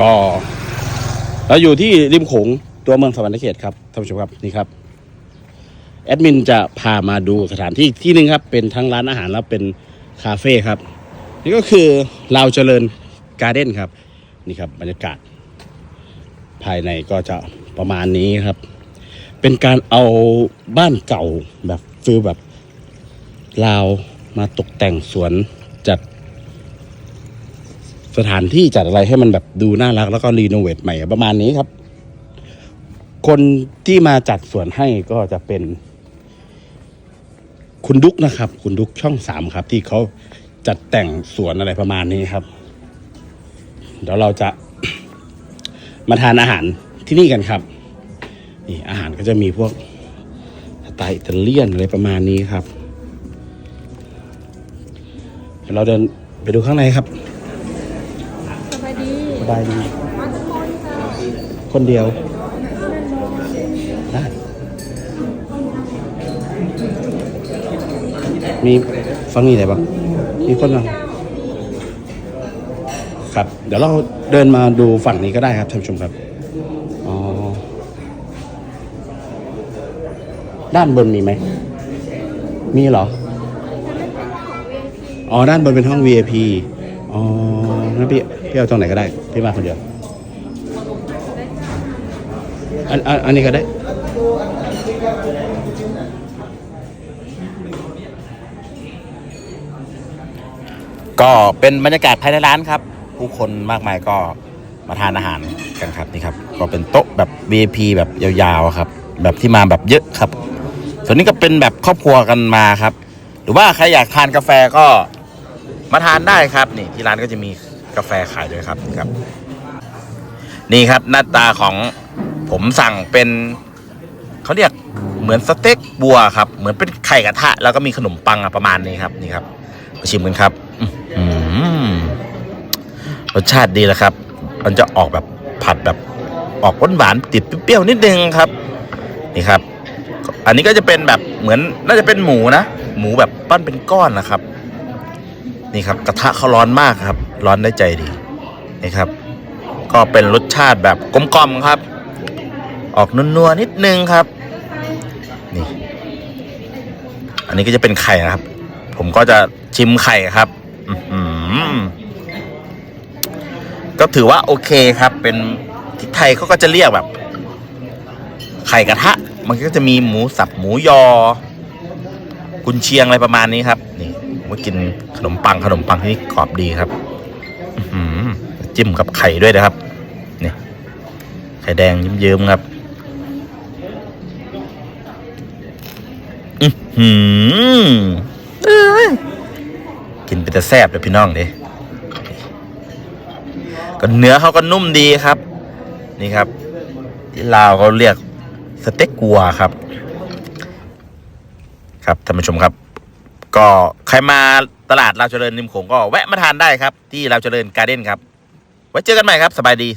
ก็เราอยู่ที่ริมโขงตัวเมืองสวรรณเขตครับท่านผู้ชมครับนี่ครับแอดมินจะพามาดูสถานที่ที่หนึ่งครับ เป็นทั้งร้านอาหารแล้วเป็นคาเฟ่ครับ นี่ก็คือเราวเจริญการ์เด้นครับ นี่ครับบรรยากาศ ภายในก็จะประมาณนี้ครับ เป็นการเอาบ้านเก่าแบบฟิลแบบลาวมาตกแต่งสวนจัด สถานที่จัดอะไรให้มันแบบดูน่ารัก แล้วก็รีโนเวทใหม่ประมาณนี้ครับ คนที่มาจัดสวนให้ก็จะเป็น คุณดุ๊กนะครับ คุณดุ๊กช่องสามครับ ที่เขาจัดแต่งสวนอะไรประมาณนี้ครับ เดี๋ยวเราจะมาทานอาหารที่นี่กันครับ นี่อาหารก็จะมีพวกสไตล์อิตาเลียนอะไรประมาณนี้ครับ เดี๋ยวเราเดินไปดูข้างในครับ ดีสบายดี มาทุกคนค่ะคนเดียว ได้ มีฟังนี่ไหนบ้างมีคนบ้างครับ เดี๋ยวเราเดินมาดูฝั่งนี้ก็ได้ครับท่านผู้ชมครับ อ๋อ ด้านบนมีไหม มีเหรอ อ๋อ ด้านบนเป็นห้อง VIP อ๋องั้นพี่พี่เอาตรงไหนก็ได้พี่มาคนเดียวอันอันอันนี้ก็ได้ ก็เป็นบรรยากาศภายในร้านครับ ผู้คนมากมายก็มาทานอาหารกันครับนี่ครับ ก็เป็นโต๊ะแบบ VIP แบบยาวๆครับ แบบที่มาแบบเยอะครับ ส่วนนี้ก็เป็นแบบครอบครัวกันมาครับ หรือว่าใครอยากทานกาแฟก็ มาทานได้ครับนี่ที่ร้านก็จะมีกาแฟขายด้วยครับนี่ครับ นี่ครับหน้าตาของผมสั่งเป็นเขาเรียกเหมือนสเต็กบัวครับ เหมือนเป็นไข่กระทะ แล้วก็มีขนมปังอะประมาณนี้ครับนี่ครับมาชิมกันครับรสชาติดีแล้วครับ มันจะออกแบบผัดแบบออกหวานหวานๆติดเปรี้ยวๆนิดนึงครับ นี่ครับ อันนี้ก็จะเป็นแบบเหมือนน่าจะเป็นหมูนะ หมูแบบปั้นเป็นก้อนนะครับ นี่ครับกระทะเขาร้อนมากครับ ร้อนได้ใจดีนี่ครับ ก็เป็นรสชาติแบบกลมกล่อมครับ ออกนัวๆนิดนึงครับ นี่ อันนี้ก็จะเป็นไข่นะครับ ผมก็จะชิมไข่ครับอื้อหือก็ถือว่าโอเคครับ เป็นที่ไทยเขาก็จะเรียกแบบ ไข่กระทะ มันก็จะมีหมูสับหมูยอ กุนเชียงอะไรประมาณนี้ครับ นี่ ผมก็กินขนมปังขนมปังที่นี่กรอบดีครับจิ้มกับไข่ด้วยนะครับนี่ไข่แดงเยิ้มๆครับ อือหือเอ้ยกินไปแต่แซ่บเลยพี่น้องเด้ก็เนื้อเขาก็นุ่มดีครับ นี่ครับที่ลาวเขาเรียกสเต็กกัวครับ ครับท่านผู้ชมครับ ก็ใครมาตลาดลาวเจริญริมโขงก็แวะมาทานได้ครับ ที่ลาวเจริญการ์เด้นครับ ไว้เจอกันใหม่ครับสบายดี